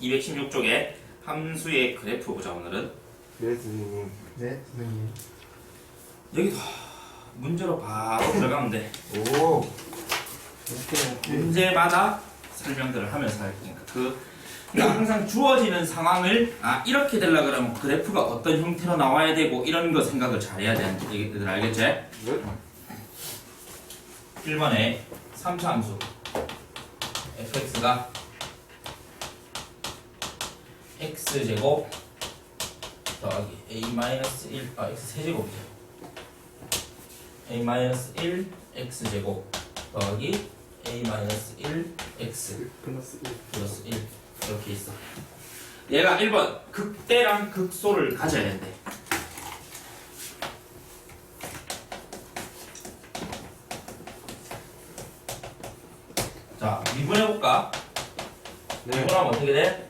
216쪽에 함수의 그래프 보자 오늘은. 네 선생님. 네, 선생님. 여기도 문제로 바로 들어가면 돼. 오. 이렇게 문제마다 설명들을 하면서 할 테니까. 그 그러니까 항상 주어지는 상황을 아 이렇게 되려 그러면 그래프가 어떤 형태로 나와야 되고 이런 거 생각을 잘해야 되는 얘기들 알겠지? 네? 1번에 3차 함수. fx가 x제곱 더하기 a-1 아 x 세제곱이죠 a-1 x제곱 더하기 a-1 x 플러스 1 플러스 1 이렇게 있어. 얘가 1번 극대랑 극소를 가져야 된대. 자 미분해볼까? 네. 미분하면 어떻게 돼?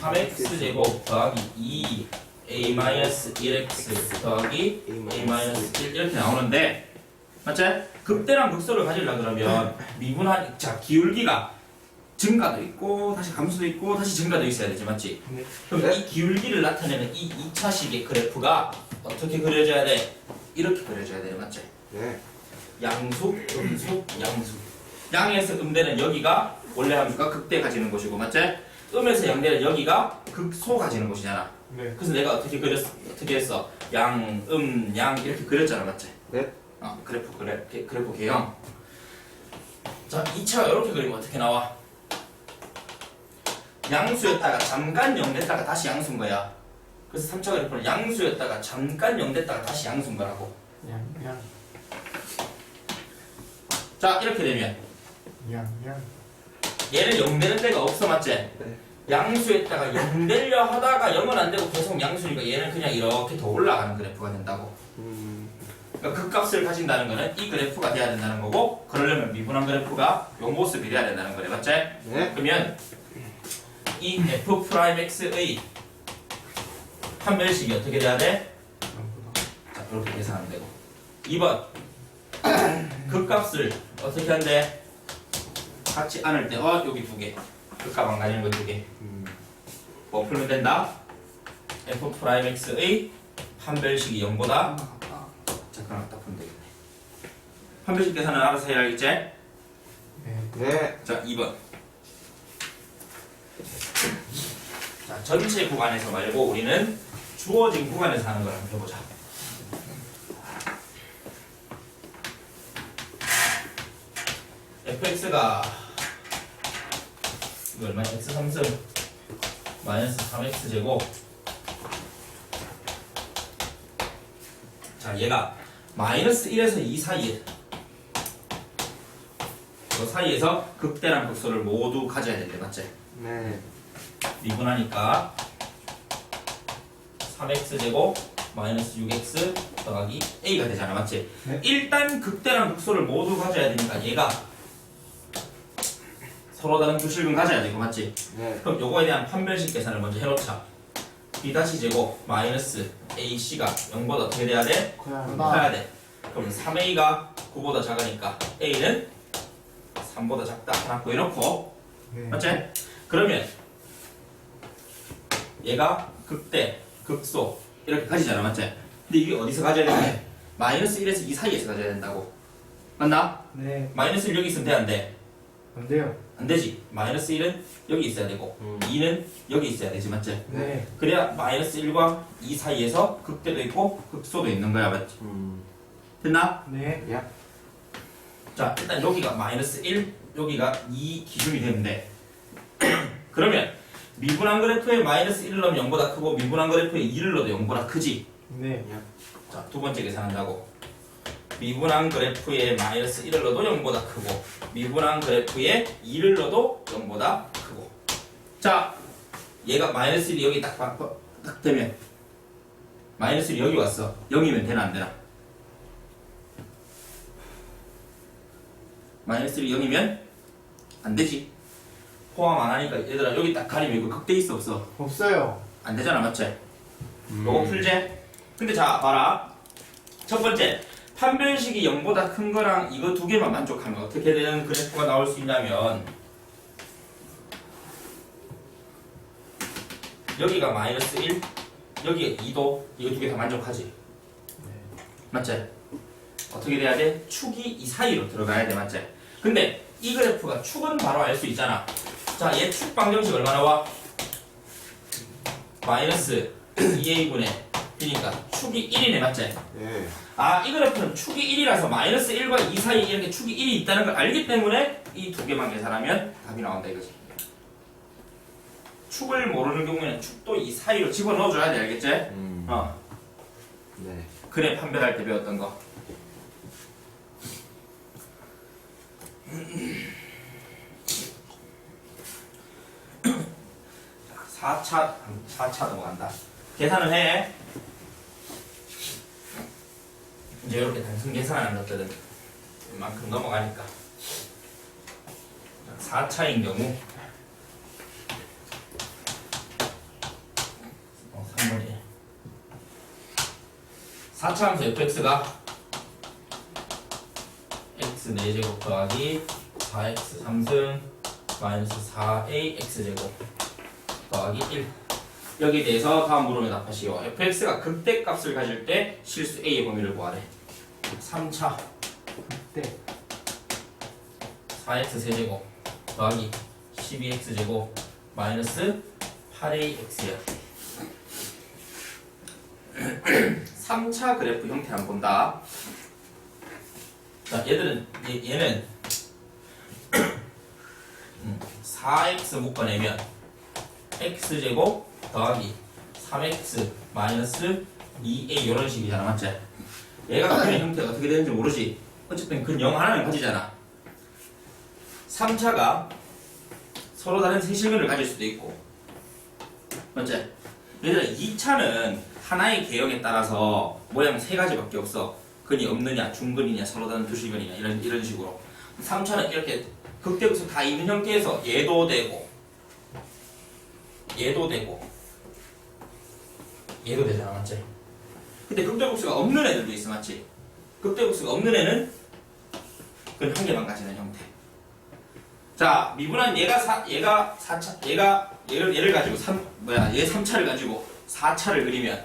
3x제곱 더하기 2a-1x 더하기 a-1 이렇게 나오는데 맞지? 극대랑 극소를 가지려 그러면 미분한 자 기울기가 증가도 있고 다시 감소도 있고 다시 증가도 있어야 되지 맞지? 네. 그럼 이 기울기를 나타내는 이 2차식의 그래프가 어떻게 그려져야 돼? 이렇게 그려져야 돼 맞지? 네 양수, 음수, 양수. 양에서 음대는 여기가 원래 함수가 극대 가지는 곳이고 맞지? 음에서 양대는 여기가 극소 가지는 곳이잖아. 네. 그래서 내가 어떻게 그렸 어떻게 했어? 양, 음, 양 이렇게 그렸잖아, 맞지? 네. 어, 그래프 그래 게- 그래프 개형. 자, 2차 이렇게 그리면 어떻게 나와? 양수였다가 잠깐 0 됐다가 다시 양수인 거야. 그래서 3차 그래프는 양수였다가 잠깐 0 됐다가 다시 양수인 거라고. 양, 양, 자, 이렇게 되면 양, 양. 얘는 0 되는 데가 없어, 맞지? 네. 양수했다가 0 되려 하다가 0은 안 되고 계속 양수니까 얘는 그냥 이렇게 더 올라가는 그래프가 된다고. 음 그러니까 그 값을 가진다는 거는 이 그래프가 돼야 된다는 거고 그러려면 미분한 그래프가 요 모습이 돼야 된다는 거래 맞지? 네 그러면 이 f 프라임 x의 판별식이 어떻게 돼야 돼? 자 이렇게 계산하면 되고 2번 그 값을 어떻게 한대? 같이 안을 때 어 여기 두 개 극값 안 가지는 거 두개 음. 뭐 풀면 된다? f 프라임 x의 판별식이 0보다 다. 자 그럼 딱 풀면 되겠네 판별식 계산은 알아서 해야겠지? 네. 네자 2번 자 전체 구간에서 말고 우리는 주어진 구간에서 하는 걸 한번 해보자 fx가 이거 얼마야? x 3승 마이너스 3x 제곱 자 얘가 마이너스 1에서 2 사이에 그 사이에서 극대랑 극소를 모두 가져야 된대 맞지? 네 미분하니까 3x 제곱 마이너스 6x 더하기 a가 되잖아 맞지? 네. 일단 극대랑 극소를 모두 가져야 되니까 얘가 서로 다른 규실근 가져야 되고 맞지? 네 그럼 요거에 대한 판별식 계산을 먼저 해놓자 b 다시 제곱 마이너스 ac가 0보다 어떻게 돼야 돼? 커야 커야 돼 그럼 3a가 9보다 작으니까 a는 3보다 작다 하나 구해놓고 네. 맞지? 그러면 얘가 극대, 극소 이렇게 가지잖아 맞지? 근데 이게 어디서 가져야 되냐? 마이너스 1에서 2 사이에서 가져야 된다고 맞나? 네. 마이너스 1 여기 있으면 돼 안 돼? 안 돼요. 안 되지 마이너스 1은 여기 있어야 되고 음. 2는 여기 있어야 되지 맞지? 네. 그래야 마이너스 1과 2 사이에서 극대도 있고 극소도 있는 거야 맞지? 음. 됐나? 네. 자 일단 여기가 마이너스 1 여기가 2 기준이 되는데 그러면 미분한 그래프에 마이너스 1을 넣으면 0보다 크고 미분한 그래프에 2를 넣어도 0보다 크지 네. 자두 번째 계산한다고 미분한 그래프에 마이너스 1을 넣어도 0보다 크고 미분한 그래프에 2를 넣어도 0보다 크고. 자 얘가 마이너스 1이 여기 딱, 바- 딱 되면 마이너스 1이 여기 왔어. 0이면 되나 안 되나? 마이너스 1이 0이면 안 되지. 포함 안 하니까 얘들아 여기 딱 가리면 이거 극대 있어 없어? 없어요. 안 되잖아 맞지? 음. 요거 풀제 근데 자 봐라. 첫 번째 판별식이 0보다 큰 거랑 이거 두 개만 만족하면 어떻게 되는 그래프가 나올 수 있냐면 여기가 마이너스 1 여기가 2도 이거 두 개 다 만족하지 네. 맞지? 어떻게 돼야 돼? 축이 이 사이로 들어가야 돼 맞지? 근데 이 그래프가 축은 바로 알 수 있잖아 자 얘 축 방정식 얼마나 와? 마이너스 2a분의 b니까 축이 1이네 맞지? 네. 아, 이 그래프는 축이 1이라서 마이너스 1과 2 사이에 이렇게 축이 1이 있다는 걸 알기 때문에 이 두 개만 계산하면 답이 나온다 이거지. 축을 모르는 경우에는 축도 이 사이로 집어넣어줘야 돼, 알겠지? 음. 어, 네. 그래 판별할 때 배웠던 거. 자, 4차, 4차 넘어간다. 계산을 해. 이제 이렇게 단순 계산하는 것들은 이만큼 넘어가니까. 4차인 경우, 어, 3번이네. 4차 함수 fx가 x 4제곱 더하기 4x 3승 마이너스 4a x제곱 더하기 1 여기에 대해서 다음 물음에 답하시오. Fx가 극대값을 가질 때 실수 a의 범위를 구하래. 3차 그때 4x 세제곱 더하기 12x제곱 마이너스 8ax야. 3차 그래프 형태 한번 본다. 자 얘들은 얘, 얘는 음, 4x 묶어내면 x제곱 더하기 3x 마이너스 2a 이런 식이잖아 맞지? 얘가 그리는 형태가 어떻게 되는지 모르지? 어쨌든 근0 하나는 가지잖아. 3차가 서로 다른 세 실근을 가질 수도 있고. 맞지? 얘들아 2차는 하나의 개형에 따라서 모양 세 가지밖에 없어. 근이 없느냐 중근이냐 서로 다른 두 실근이냐 이런 이런 식으로. 3차는 이렇게 극대극소 다 있는 형태에서 얘도 되고 얘도 되고 얘도 되잖아 맞지? 근데 극대극소가 없는 애들도 있어 맞지? 극대극소가 없는 애는 그건 한 개만 가지는 형태 자, 미분한 얘가 사, 얘가 4차, 얘가 얘를 얘를 가지고 3 뭐야? 얘 3차를 가지고 4차를 그리면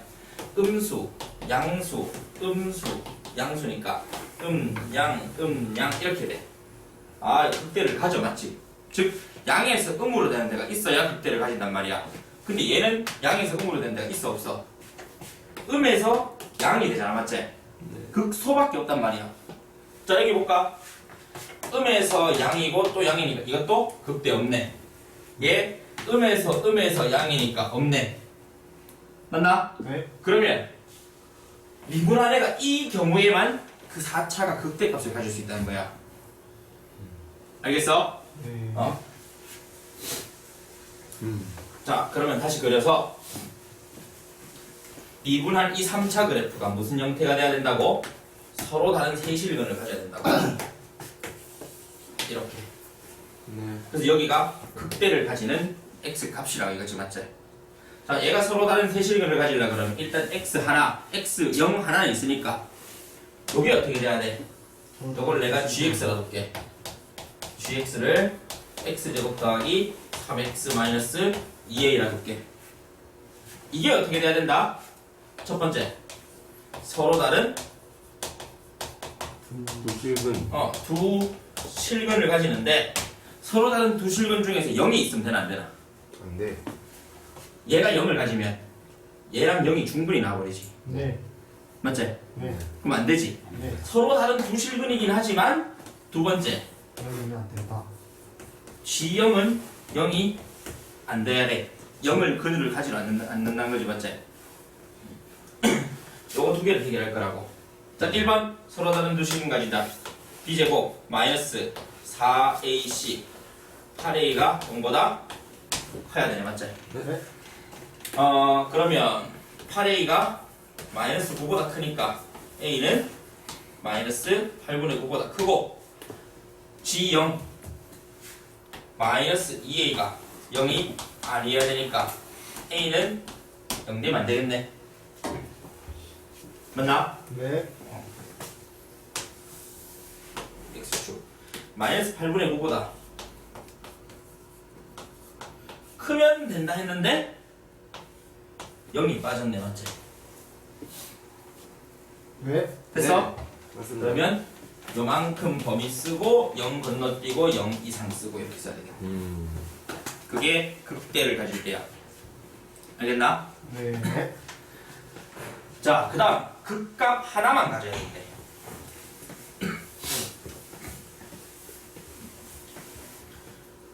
음수, 양수, 음수, 양수니까 음, 양, 음, 양 이렇게 돼. 아, 극대를 가져 맞지? 즉 양에서 음으로 되는 데가 있어야 극대를 가진단 말이야. 근데 얘는 양에서 음으로 되는 데가 있어 없어? 음에서 양이 되잖아, 맞지? 극소밖에 없단 말이야. 자, 여기 볼까? 음에서 양이고 또 양이니까 이것도 극대 없네. 얘 음에서 음에서 양이니까 없네. 맞나? 네. 그러면 미분한 애가 이 경우에만 그 4차가 극대 값을 가질 수 있다는 거야. 알겠어? 네. 어? 음. 자, 그러면 다시 그려서 미분한 이 3차 그래프가 무슨 형태가 돼야 된다고? 서로 다른 세실근을 가져야 된다고. 이렇게. 네. 그래서 여기가 극대를 가지는 x 값이라고 이거지 맞지? 자 얘가 서로 다른 세실근을 가지려 그러면 일단 x 하나, x 0 하나 있으니까 여기 어떻게 돼야 돼? 이걸 내가 gx라 놓을게 gx를 x제곱 더하기 3x 마이너스 2a라 놓을게 이게 어떻게 돼야 된다? 첫 번째 서로 다른 두실근. 어, 두 실근을 가지는데 서로 다른 두 실근 중에서 0이 있으면 되나 안 되나? 안 돼. 얘가 0을 가지면 얘랑 0이 중근이 나와버리지 네. 맞지? 네. 그럼 안 되지 네. 서로 다른 두 실근이긴 하지만 두 번째 그러면 안 된다. G형은 0이 안 돼야 돼 0을 근을 가지로 않는, 않는다는 거지 맞지? 요거 두 개를 해결할 거라고 자 1번 서로 다른 두 가진다 B제곱 마이너스 4AC 8A가 0보다 커야 되네 맞지? 네. 어 그러면 8a가 마이너스 9보다 크니까 a는 마이너스 8분의 9보다 크고 g0 마이너스 2a가 0이 아니어야 되니까 a는 0 되면 안 되겠네 맞나? 네. x축 마이너스 8분의 9보다 크면 된다 했는데 0이 빠졌네 맞지? 왜? 됐어? 맞습니다. 그러면 요만큼 범위 쓰고 0 건너뛰고 0 이상 쓰고 이렇게 써야 되겠다 음. 그게 극대를 가질 때야 알겠나? 네. 자, 그 다음 극값 하나만 가져야 된대.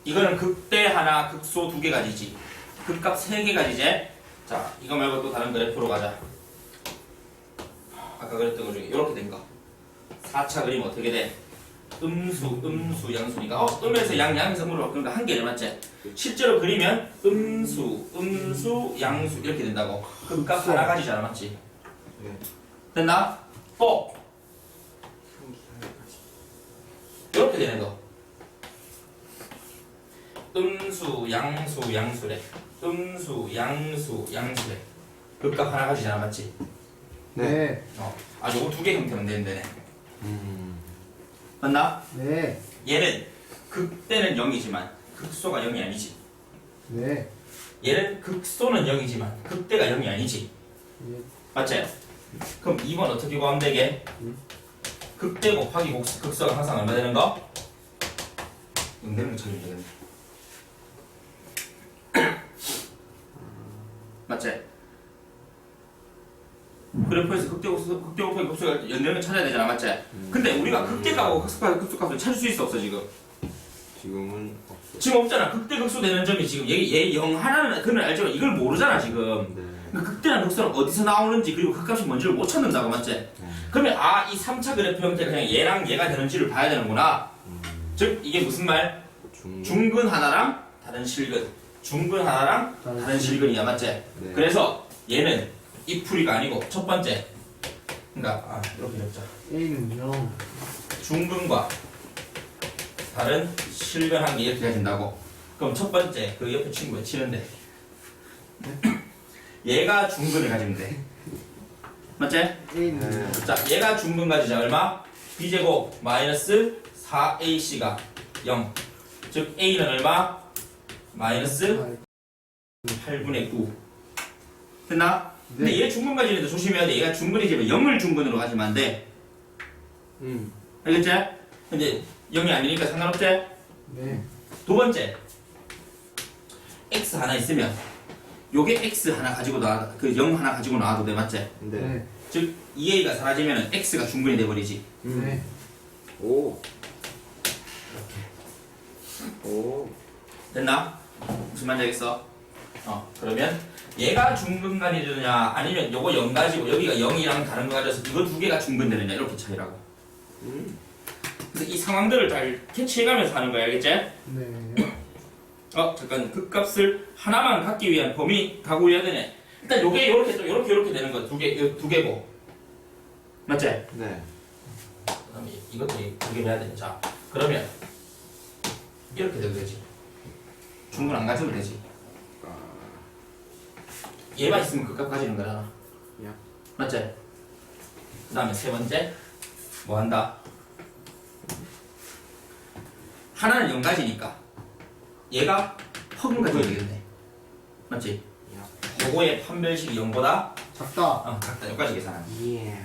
이거는 극대 하나, 극소 두 개 가지지. 극값 세 개 가지지. 자, 이거 말고 또 다른 그래프로 가자. 아까 그랬던 거 중에 이렇게 된 거. 4차 그림 어떻게 돼? 음수, 음수, 양수니까 어, 음에서 양, 양에서 물어 그러니까 한 개를 맞지? 실제로 그리면 음수, 음수, 양수 이렇게 된다고. 극값 하나 가지잖아, 맞지? 네. 됐나? 또 이렇게 되는 거. 음수, 양수, 양수래. 음수, 양수, 양수래. 극값 하나 가지잖아, 맞지? 네. 어. 아, 요거 두 개 형태면 되는데. 음. 맞나? 네. 얘는 극대는 0이지만 극소가 0이 아니지. 네. 얘는 극소는 0이지만 극대가 0이 아니지. 예. 맞지? 그럼 2번 어떻게 구하면 되게? 극대 곱하기 곡- 극소가 항상 얼마 되는 거? 거 찾으면 되겠네. 맞지? 그래프에서 극대 곡소, 극대 곱하기 곡소가 연대는 찾아야 되잖아, 맞지? 근데 우리가 극대값하고 극소값, 극소값을 찾을 수 있어 없어 지금? 지금은 없어. 지금 없잖아. 극대 극소 되는 점이 지금 얘, 얘0 하나는 그는 알지만 이걸 모르잖아 지금. 네. 그러니까 극대랑 극소는 어디서 나오는지 그리고 극값이 뭔지를 못 찾는다고 맞지? 네. 그러면 아 이 3차 그래프 형태가 그냥 얘랑 얘가 되는지를 봐야 되는구나 음. 즉 이게 무슨 말? 중. 중근 하나랑 다른 실근 중근 하나랑 다른 다른 실근이야 맞지? 네. 그래서 얘는 이 풀이가 아니고 첫 번째 그러니까 아 이렇게 적자 A는 0. 중근과 다른 실근 한개 이렇게 가진다고 그럼 첫 번째 그 옆에 친구 왜 치는데 얘가 중근을 가지면 돼 맞지? 네. 자, 얘가 중근 가지자 얼마? b제곱 마이너스 4ac가 0. 즉 a는 얼마? 마이너스 8분의 9. 됐나? 근데 네. 얘 중근 가지는데 조심해야 돼. 얘가 중근이지만 0을 중근으로 가지면 안 돼. 음. 알겠지? 근데 0이 아니니까 상관없지? 네. 두 번째. x 하나 있으면 요게 x 하나 가지고 나와 그0 하나 가지고 나와도 돼 맞지? 네. 네. 즉 2a가 사라지면 x가 중근이 돼 버리지. 음. 네. 오. 오. 됐나? 무슨 말인지 알겠어? 어 그러면 얘가 중근간이 되느냐 아니면 요거 0 가지고 여기가 0이랑 다른 거 가져서 이거 두 개가 중근되느냐 이렇게 차이라고 음. 그래서 이 상황들을 잘 캐치해가면서 하는 거야 알겠지? 네. 어 잠깐 극값을 하나만 갖기 위한 범위 가구해야 되네 일단 요게 요렇게 또 요렇게 요렇게 되는 거 두개두 개고 맞지? 네. 그다음에 이것도 두개 해야 되네 자 그러면 이렇게 돼도 되지 중근 안 가져도 되지 아. 얘만 있으면 극값 가지는 거잖아. 야. 맞지? 그 다음에 세 번째, 뭐 한다? 하나는 0 가지니까 얘가 허근 가지면 되겠네. 맞지? 야. 요거의 판별식이 0보다 작다. 어, 작다. 여기까지 계산하는 예.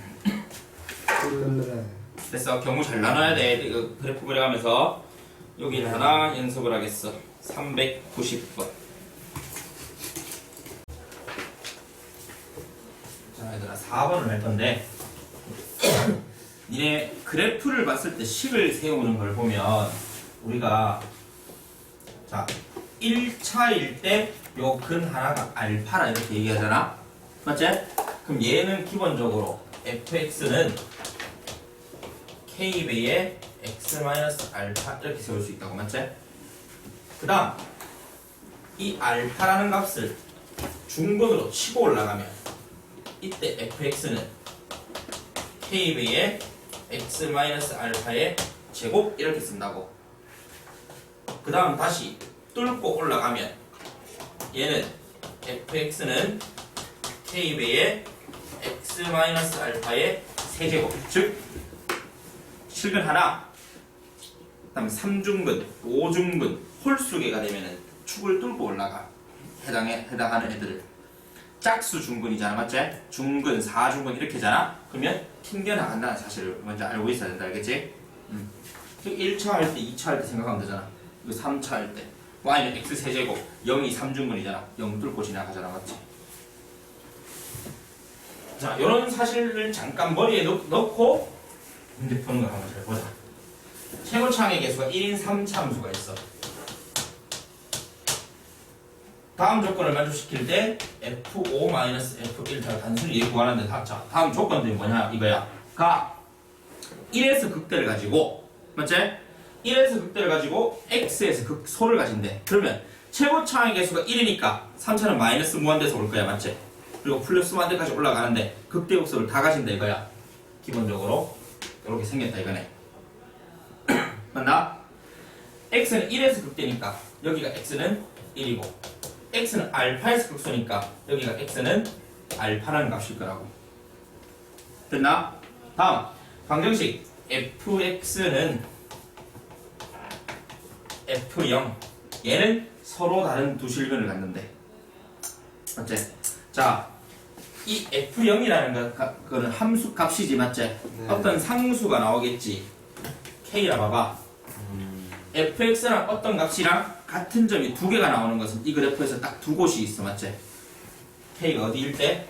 그래. 됐어. 경우 잘 나눠야 돼. 이거 그래프 그려가면서 여기 하나 연습을 하겠어. 390번. 자, 얘들아 4번을 할 건데 니네 그래프를 봤을 때 식을 세우는 걸 보면 우리가 자 1차일 때 요 근 하나가 알파라 이렇게 얘기하잖아. 맞지? 그럼 얘는 기본적으로 fx는 k배의 x-알파 이렇게 세울 수 있다고 맞지? 그 다음 이 알파라는 값을 중근으로 치고 올라가면 이때 fx는 k배의 x-알파의 제곱 이렇게 쓴다고 그 다음 다시 뚫고 올라가면 얘는 fx는 k배의 x-알파의 세제곱 즉 실근 하나, 그다음에 3중근, 5중근, 홀수계가 되면은 축을 뚫고 올라가 해당해 해당하는 애들을 짝수 중근이잖아 맞지? 중근, 4중근 이렇게잖아 그러면 튕겨 나간다는 사실을 먼저 알고 있어야 된다 알겠지? 음. 1차 할 때, 2차 할 때 생각하면 되잖아 이거 3차 할 때. Y는 x 세제곱 0이 3중근이잖아. 0 뚫고 지나가잖아 맞지? 자 이런 사실을 잠깐 머리에 넣, 넣고 문제 푸는 거 한번 잘 보자. 최고창의 개수가 1인 3참수가 있어. 다음 조건을 만족시킬 때 F5-F1 자 단순히 얘 구하는데 다, 자 다음 조건들이 뭐냐 이거야. 가 1에서 극대를 가지고 맞지? 1에서 극대를 가지고 X에서 극소를 가진대 그러면 최고차의 개수가 1이니까 3차는 마이너스 무한대에서 올 거야 맞지? 그리고 플러스 무한대까지 올라가는데 극대 극소를 다 가진다 이거야 기본적으로 이렇게 생겼다 이거네 맞나? X는 1에서 극대니까 여기가 X는 1이고 x는 알파에서 극소니까 여기가 x는 알파라는 값일 거라고. 됐나? 다음 방정식 fx는 f0 얘는 서로 다른 두 실근을 갖는데 맞지? 자, 이 f0이라는 거, 가- 그거는 함수 값이지 맞지? 네. 어떤 상수가 나오겠지 k라 봐봐 fx랑 어떤 값이랑 같은 점이 두 개가 나오는 것은 이 그래프에서 딱 두 곳이 있어 맞지? k가 어디일 때?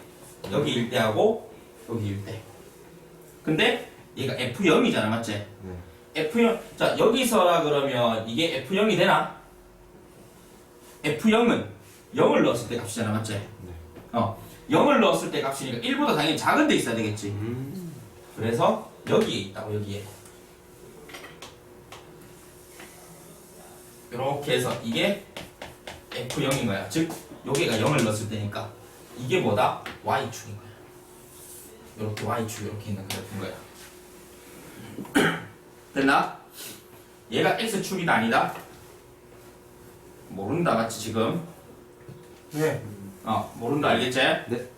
여기일 때하고 여기일 때 근데 얘가 f0이잖아 맞지? F0 자 여기서라 그러면 이게 f0이 되나? f0은 0을 넣었을 때 값이잖아 맞지? 어 0을 넣었을 때 값이니까 1보다 당연히 작은 데 있어야 되겠지 음. 그래서 여기에 있다고 여기에 이렇게 해서 이게 F0인 거야 즉 여기가 0을 넣었을 때니까 이게 뭐다? Y축인 거야 이렇게 Y축 이렇게 있는 그래프인 거야 됐나? 얘가 X축이다 아니다? 모른다 맞지 지금? 네. 어 모른다 알겠지? 네.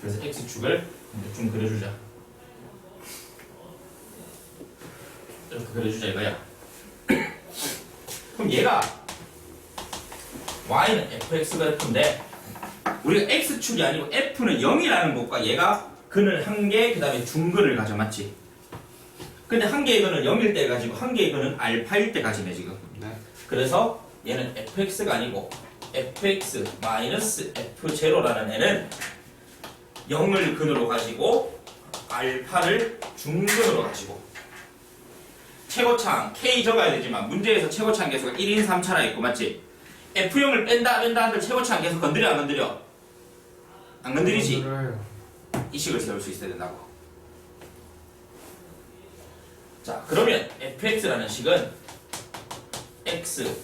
그래서 X축을 좀 그려주자 이렇게 그려주자 이거야 그럼 얘가 y는 fx 그래프인데 우리가 x축이 아니고 f는 0이라는 것과 얘가 근을 한 개, 그 다음에 중근을 가져 맞지? 근데 한 개의 근을 0일 때 가지고 한 개의 근은 알파일 때 가지네 지금 네. 그래서 얘는 fx가 아니고 fx 마이너스 f0라는 애는 0을 근으로 가지고 알파를 중근으로 가지고 최고창 k 적어야 되지만 문제에서 최고창 개수가 1인 3차라 있고 맞지? f0을 뺀다 뺀다 하는데 최고창 계속 건드려 안 건드려? 안 건드리지? 건드려요. 이 식을 세울 수 있어야 된다고. 자, 그러면 fx라는 식은 x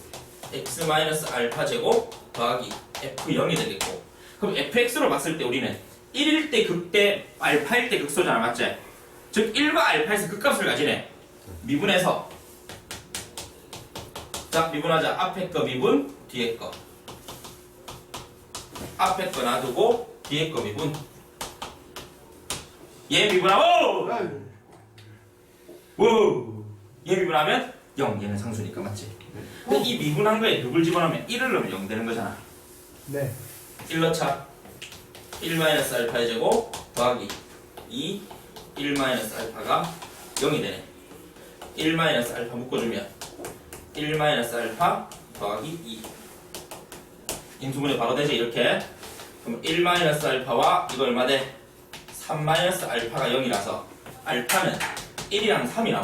x 마이너스 알파 제곱 더하기 f0이 되겠고, 그럼 fx로 봤을 때 우리는 1일 때 극대, 알파일 때 극소잖아, 맞지? 즉 1과 알파에서 극값을 가지네. 미분해서 자, 미분하자. 앞에 거 미분, 뒤에 거. 앞에 거 놔두고 뒤에 거 미분. 얘 미분하고 오! 얘 미분하면 0 얘는 상수니까 맞지? 근데 이 미분한 거에 누굴 집어넣으면 1을 넣으면 0 되는 거잖아 네. 1 넣자 1 마이너스 알파의 제곱 더하기 2 1 마이너스 알파가 0이 되네 1 마이너스 알파 묶어주면 1 마이너스 알파 더하기 2 인수분해 바로 되지 이렇게 그럼 1 마이너스 알파와 이거 얼마 돼? 3 마이너스 알파가 0이라서 알파는 1이랑 3이 나와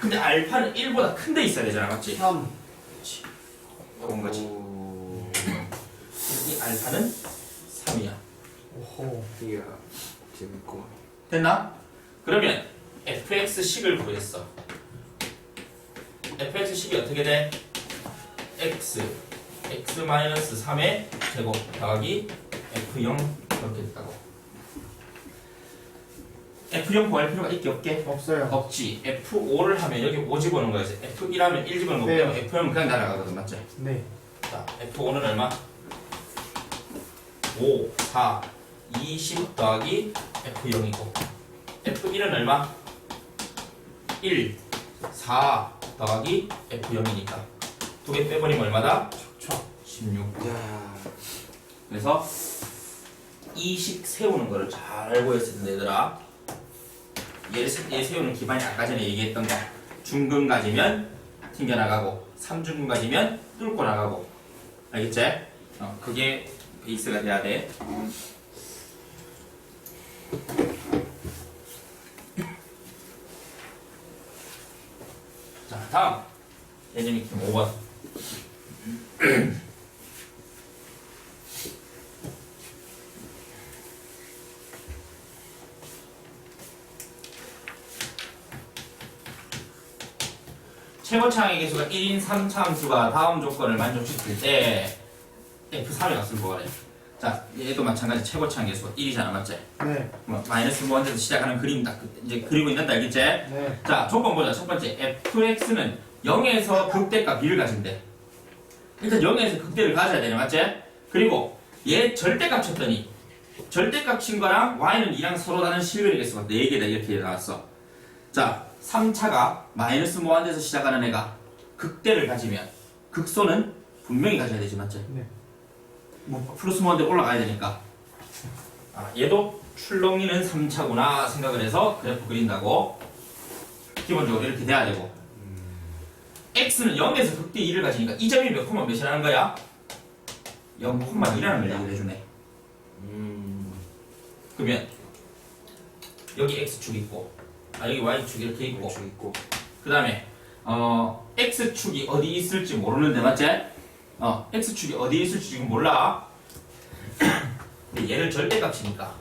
근데 알파는 1보다 큰 데 있어야 되잖아 맞지? 3. 이런 거지 오. 이 알파는 3이야 오호. 이야. 재밌고. 됐나? 그러면 fx식을 구했어. fx식이 어떻게 돼? x x 마이너스 3의 제곱 더하기 f0 이렇게 됐다고. F0 구할 필요가 있게 없게? 없어요. 없지. f5를 하면 여기 5 집어넣은 거야지. f1 하면 1 집어넣은 거 네. 빼면 f0은 그냥 날아가거든, 맞지? 네. 자, F5는 얼마? 5, 4, 20 더하기 F0이고 F1은 얼마? 1, 4 더하기 F0이니까 두 개 빼버리면 얼마다? 16 야. 그래서 이식 세우는 거를 잘 알고 있어야 된다 얘들아 얘, 세- 얘 세우는 기반이 아까 전에 얘기했던 거 중근 가지면 튕겨나가고 삼중근 가지면 뚫고 나가고. 알겠지? 어, 그게 베이스가 돼야 돼. 자, 다음. 예전이 팀 5번 최고차항의 개수가 1인 3차 함수가 다음 조건을 만족시킬 때 F3에 갔을 거래 자 얘도 마찬가지 최고차항 개수가 1이잖아 맞지? 네. 뭐, 마이너스 무한대에서 시작하는 그림 딱 그- 이제 그리고 있는다 알겠지? 네. 자, 조건 보자. 첫 번째, fx는 0에서 극대값 b를 가진대. 일단 0에서 극대를 가져야 되네, 맞지? 그리고 얘 절대값 쳤더니 절대값 친 거랑 y는 2랑 서로 다른 실근의 개수가 4개다 이렇게 나왔어. 자, 3차가 마이너스 무한대에서 시작하는 애가 극대를 가지면 극소는 분명히 가져야 되지, 맞지? 네. 뭐 플러스 무한대 올라가야 되니까. 아, 얘도 출렁이는 3차구나 생각을 해서 그래프 그린다고. 기본적으로 이렇게 돼야 되고 x는 0에서 극대 2를 가지니까 이 점이 몇 콤마 몇이라는 거야? 0,2라는 걸 얘기를 해주네 음. 그러면 여기 x축 있고 아 여기 y축 이렇게 있고 쭉 있고. 그 다음에 어 x축이 어디 있을지 모르는데 맞지? 어 x축이 어디 있을지 지금 몰라 근데 얘를 절대값이니까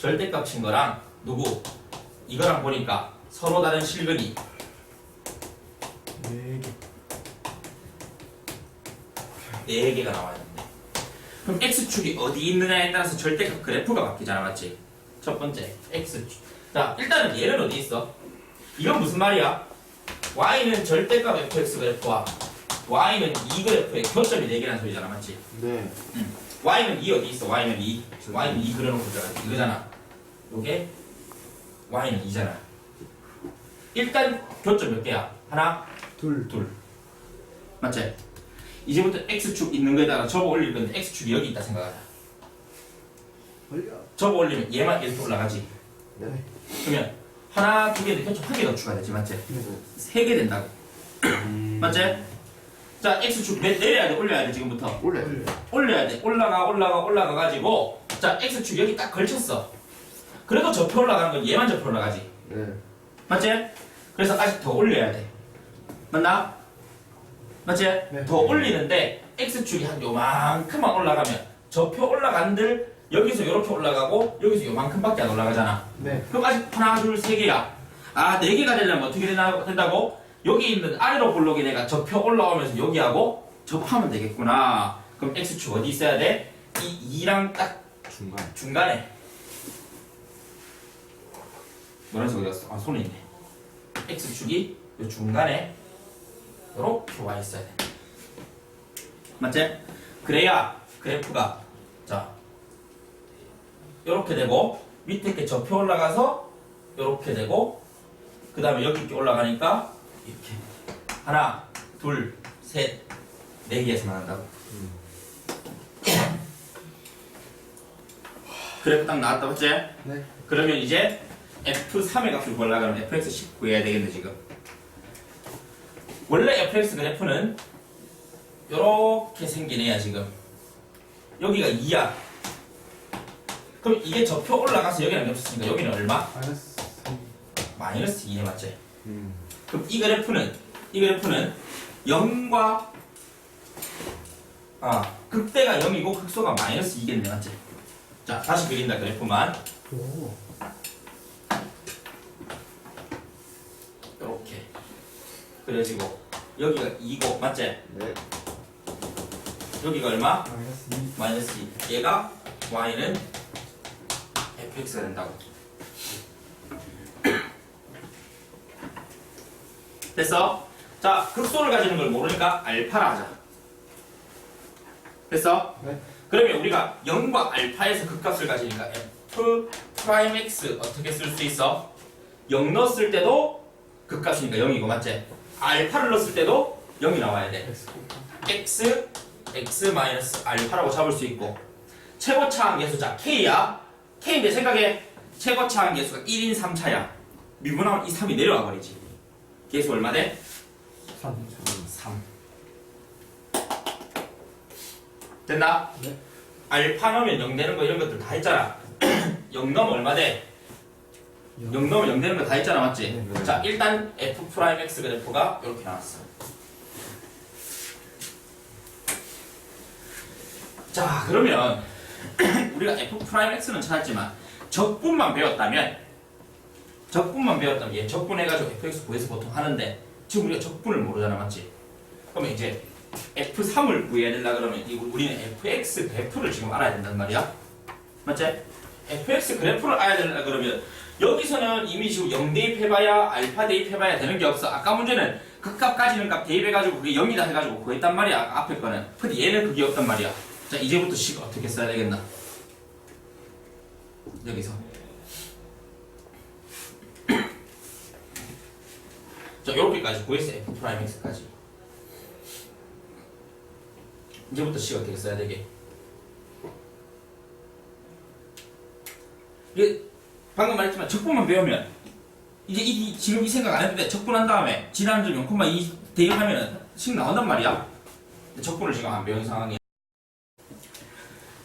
절대값인 거랑 누구 이거랑 보니까 서로 다른 실근이 네 개. 4개가 나와야 되는데 그럼 x축이 어디 있느냐에 따라서 절대값 그래프가 바뀌잖아 맞지? 첫 번째 x축 자 일단은 얘는 어디 있어? 이건 무슨 말이야? y는 절대값 fx 그래프와 y는 2 그래프의 교점이 4개라는 소리잖아 맞지? 네. y는 2 어디 있어? y는 2 y는 2 그려놓고 있잖아 이거잖아 요게 y는 2잖아 일단 교점 몇 개야? 하나 둘. 둘 맞지? 이제부터 x축 있는 거에다가 접어 올릴 건데 x축이 여기 있다 생각하자 올려. 접어 올리면 얘만 이렇게 올라가지 네. 그러면 하나 두 개인데 교점 한개 더 추가되지 맞지? 네. 세개 된다고 음. 맞지? 자 x축 내, 내려야 돼 올려야 돼 지금부터 원래. 올려. 올려야 돼 올라가 올라가 올라가 가지고 자 x축 여기 딱 걸쳤어 그래도 접혀 올라가는 건 얘만 접혀 올라가지 네. 맞지? 그래서 아직 더 올려야 돼. 맞나? 맞지? 네. 더 올리는데 x축이 한 요만큼만 올라가면 저표 올라간들 여기서 요렇게 올라가고 여기서 요만큼밖에 안 올라가잖아. 네. 그럼 아직 하나 둘 세 개야. 아 네 개가 되려면 어떻게 되나, 된다고? 여기 있는 아래로 볼록이 내가 저표 올라오면서 여기하고 접하면 되겠구나. 그럼 x축 어디 있어야 돼? 이 2랑 딱 중간. 중간에 노란색 어디 갔어? 아 손에 있네 x축이 요 중간에 요렇게 와 있어야 돼 맞지? 그래야 그래프가 자 요렇게 되고 밑에 게 접혀 올라가서 요렇게 되고 그 다음에 여기 이렇게 올라가니까 이렇게. 하나 둘셋네 개에서 나간다고. 그래프 딱 나왔다 맞지? 네. 그러면 이제 F3의 값을 구하려고 하면 fx 19 해야 되겠네 지금. 원래 fx 그래프는 이렇게 애야 지금. 여기가 2야 그럼 이게 저 표 올라가서 여기랑 겹쳤으니까 여기는 얼마? 마이너스. 마이너스 2네 맞지? 음. 그럼 이 그래프는 이 그래프는 0과 아 극대가 0이고 극소가 마이너스 2겠네 맞지? 자 다시 그린다 그래프만 오. 이렇게 그려지고 여기가 2고 맞지? 네. 여기가 얼마? 마이너스 2. 마이너스 2 얘가 y는 fx가 된다고 됐어? 자 극소를 가지는 걸 모르니까 알파라 하자 됐어? 네. 그러면 우리가 0과 알파에서 극값을 가지니까 f 프라임 x 어떻게 쓸 수 있어? 0 넣었을 때도 극값이니까 0이고 맞지? 알파를 넣었을 때도 0이 나와야 돼 x x 마이너스 알파라고 잡을 수 있고 최고차항 계수자 k야 k인데 생각해 최고차항 계수가 1인 3차야 미분하면 이 3이 내려와 버리지 계수 얼마 돼? 3. 3 됐나? 네. 알파 넣으면 0 되는 거 이런 것들 다 했잖아 0 넣으면 얼마 돼? 0 넣으면 0 되는 거 다 했잖아 맞지? 네. 자 일단 f 프라임 x 그래프가 이렇게 나왔어 자 그러면 우리가 f 프라임 x는 찾았지만 적분만 배웠다면 적분만 배웠다면 얘 적분해가지고 fx 구해서 보통 하는데 지금 우리가 적분을 모르잖아 맞지? 그러면 이제 f3을 구해야 된다 그러면 이 우리는 fx 그래프를 지금 알아야 된단 말이야 맞지? fx 그래프를 알아야 된다 그러면 여기서는 이미 지금 0 대입해봐야 알파 대입해봐야 되는 게 없어 아까 문제는 극값 가지는 값 대입해가지고 그게 0이다 해가지고 구했단 말이야 앞에 거는 근데 얘는 그게 없단 말이야 자 이제부터 식 어떻게 써야 되겠나? 여기서. 자 요렇게까지 구했어 f 프라임 x까지. 이제부터 식 어떻게 써야 되게? 이게 방금 말했지만 적분만 배우면 이제 이, 이- 지금 이 생각 안 해도 돼. 적분한 다음에 지난주 0,2 대입하면 식 나온단 말이야. 적분을 지금 안 배운 상황이야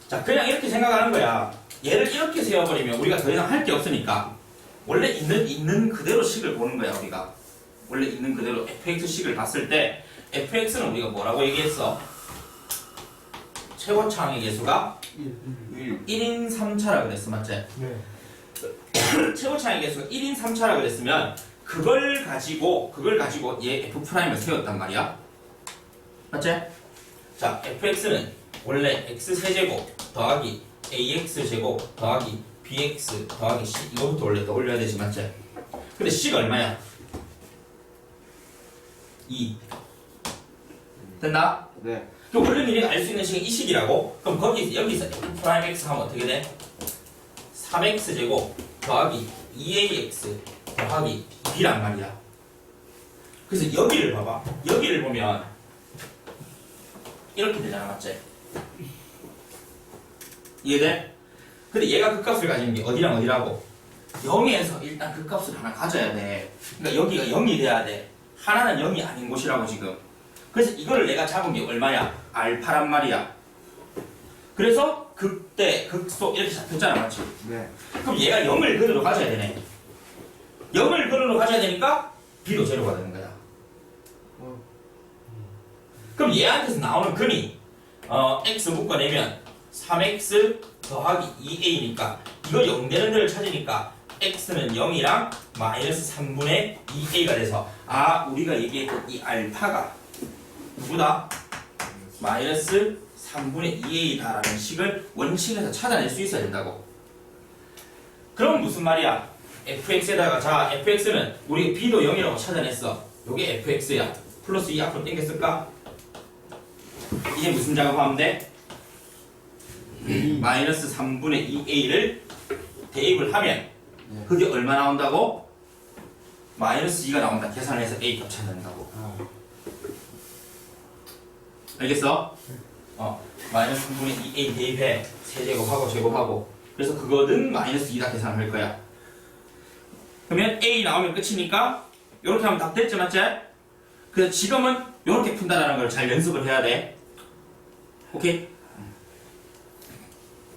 자 그냥 이렇게 생각하는 거야 얘를 이렇게 세워버리면 우리가 더 이상 할 게 없으니까 원래 있는 있는 그대로 식을 보는 거야 우리가 원래 있는 그대로 fx 식을 봤을 때 fx는 우리가 뭐라고 얘기했어 최고차항의 개수가 1. 1 1인 3차라 그랬어 맞지? 네. 최고차항의 개수가 1인 3차라 그랬으면 그걸 가지고 그걸 가지고 얘 f 프라임을 세웠단 말이야 맞지? 자 fx는 원래 x 세제곱 더하기 ax 제곱 더하기 bx 더하기 c 이거부터 원래 떠올려야 되지 맞지? 근데 c가 얼마야? 2 됐나? 네 그럼 원래는 우리가 알 수 있는 식이 이 식이라고? 그럼 거기 여기서 f 프라임 x 하면 어떻게 돼? 3x 제곱 더하기 2ax 더하기 2란 말이야. 그래서 여기를 봐봐. 여기를 보면 이렇게 되잖아, 맞지? 이해돼? 근데 얘가 그 값을 가지는 게 어디랑 어디라고? 0에서 일단 그 값을 하나 가져야 돼. 그러니까 여기가 0이 돼야 돼. 하나는 0이 아닌 곳이라고 지금. 그래서 이거를 내가 잡은 게 얼마야? 알파란 말이야. 그래서 극대, 극소 이렇게 잡혔잖아, 맞지? 네 그럼 얘가 0을 근으로 가져야 되네. 0을 근으로 가져야 되니까 B도 제로가 되는 거야. 어. 그럼 얘한테서 나오는 근이 어, X 묶어내면 3X 더하기 2A니까 이거 0 되는 데를 찾으니까 X는 0이랑 마이너스 3분의 2A가 돼서 아 우리가 얘기했던 이 알파가 누구다? 마이너스 3분의 2A다라는 식을 원칙에서 찾아낼 수 있어야 된다고. 그럼 무슨 말이야? fx에다가 자 fx는 우리 b도 0이라고 찾아냈어. 요게 fx야. 플러스 2 앞으로 당겼을까? 이제 무슨 작업하면 돼? 마이너스 3분의 2a를 대입을 하면 네. 그게 얼마 나온다고? 마이너스 2가 나온다. 계산해서 a 값 찾아낸다고. 아, 알겠어? 어, 마이너스 3분의 2a 대입해. 세제곱하고 제곱하고. 그래서 그거는 마이너스 2다 계산할 거야. 그러면 a 나오면 끝이니까 이렇게 하면 답 됐지 맞지? 그래서 지금은 이렇게 푼다라는 걸 잘 연습을 해야 돼. 오케이?